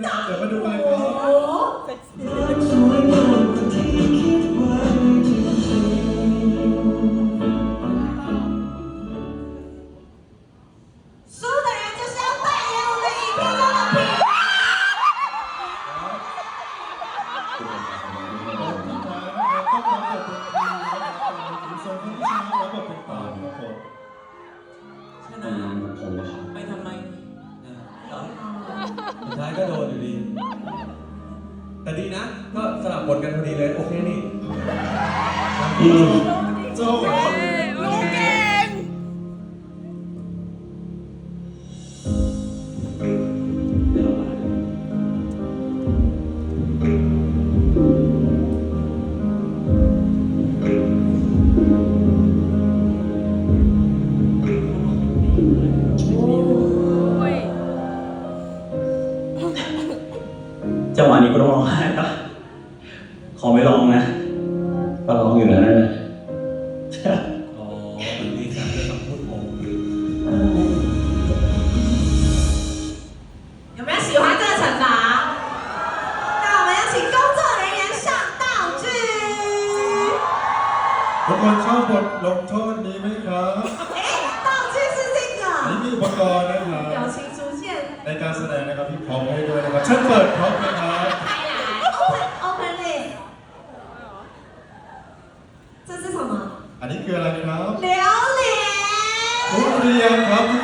เดี๋ยวมาดูกันนะครับ สู้แต่อาจจะเซลไปเอวไปอีกก็จะมาผิดแค่นั้นไม่ทำไมเออ สุดท้ายก็โดนอยู่ดี แต่ดีนะ ก็สลับบทกันพอดีเลย โอเคนี่โจ้ลูกเจังหวะนี้ก็ต้องร้องไห้ปะขอไม่ร้องนะก็ร้องอยู่นะ อ๋อแบบนี้ครับด้วยคำพูดผม 有没有喜欢这个惩罚？那我们有请工作人员上道具。 ทุกคนชอบบทลงโทษนี้ไหมครับ 哎，道具是这 อันนี้ 个， มีอุปกรณ์นะครับ 表情出现， ในการแสดงนะครับที่พร้อมให้ด้วยนะครับเชิญเปิดพร้อม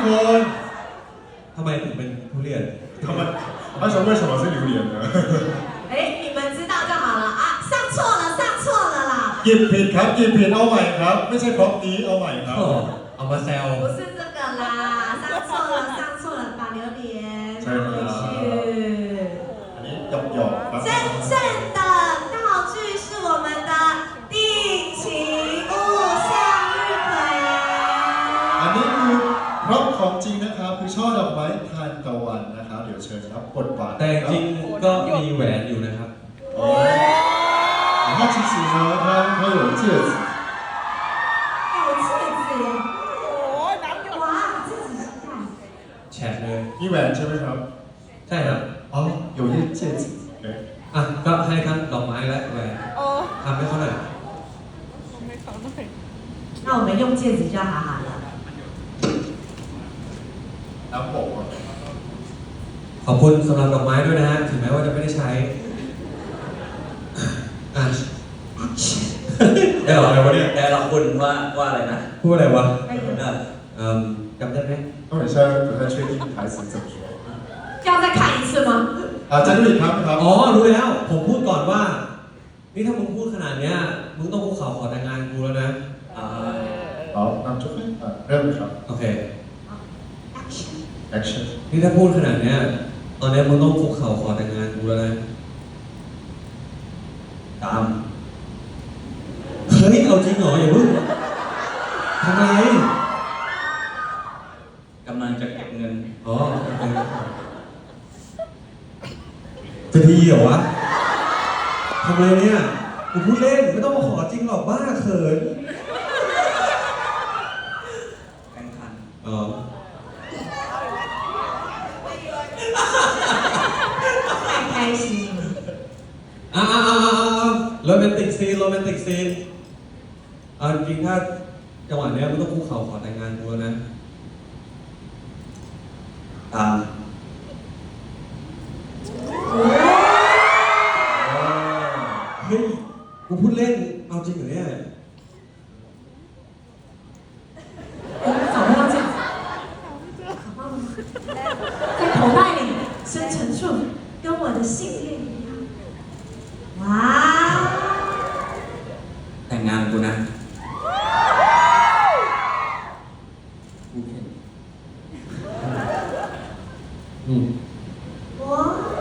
ครับทุกคน ทำไมถึงเป็นทุเรียน ทำไม为什么为什么是榴莲呢 哎，你们知道就好了啊！上错了，上错了啦， หยิบผิดครับหยิบผิดเอาใหม่ครับ ไม่ใช่พร็อพนี้เอาใหม่ครับ ก็เอามาแซว 不是这个啦，上错了，上错了，把榴莲是拿回去。 อั ของจริงนะครับคือช่อดอกไม้ทานตะวันนะครับเดี๋ยวเชิญรับบทบาท แต่จริงๆก็มีแหวนอยู่นะครับ 哦，然后其实呢，它它有戒指，有戒指耶！ โอ้ยน้ำหยด 哇，这仔细看。 แฉะเลย มีแหวนใช่ไหมครับ ใช่ครับ 哦，有一戒指。对， อ่ะ ก็ให้ทั้งดอกไม้และแหวน โอ้ ทำให้เขาหน่อย ไม่เขาหน่อย 那我们用戒指就好好 了。然后 ขอบคุณสำหรับดอกไม้ด้วยนะฮะ ถึงแม้ว่าจะไม่ได้ใช้ อ่ะได้หรออะไรวะเนี่ย แต่ละคุณว่าว่าอะไรนะ พูดอะไรวะ 可以 เออ เอ่อจำได้ไหม 那我现在不太确定台词怎么说。要再看一次吗？啊，在这里看ครับ อ๋อ รู้แล้ว ผมพูดก่อนว่า นี่ถ้ามึงพูดขนาดเนี้ย มึงต้องคุกเข่าขอแต่งงานกูแล้วนะ อ่า 好，那就会啊，เริ่มครับ โอเค Action！action。นี่ถ้าพูดขนาดเนี้ย ตอนเนี้ยมึงต้องคุกเข่าขอแต่งงานกูแล้วนะ ตาม เฮ้ย เอาจริงเหรออย่าเพิ่งทำไมกำลังจะเก็บเงิน อ๋อเออจะดีเหรอวะทำไมเนี่ยกูพูดเล่น ไม่ต้องมาขอจริงหรอกบ้าเขิน แข่งขันอ๋อ มนติกซีนโรแมนติกซีนเอาจริงๆถ้าจังหวะเนี้ยมึงต้องคุกเข่าขอแต่งงานกูแล้วนะ ตาม เฮ้ย กูพูดเล่น เอาจริงเหรอเนี่ย 我们找不到戒指，可怕吗？在口袋里深沉处，跟我的信念 แต่งงานกูนะกูเห็นอืม哇！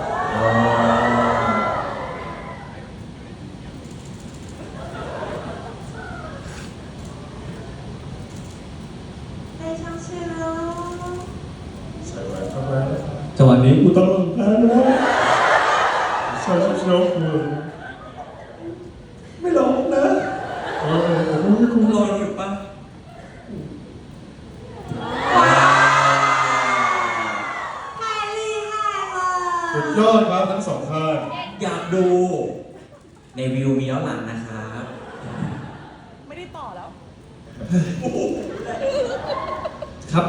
ูรออยู่ปะว้าวรี่ค่ะเออสุดยอดครับทั้งสองท่านอยากดู ในวิวมีแล้วหลังนะครับไม่ได้ต่อแล้ว ครับ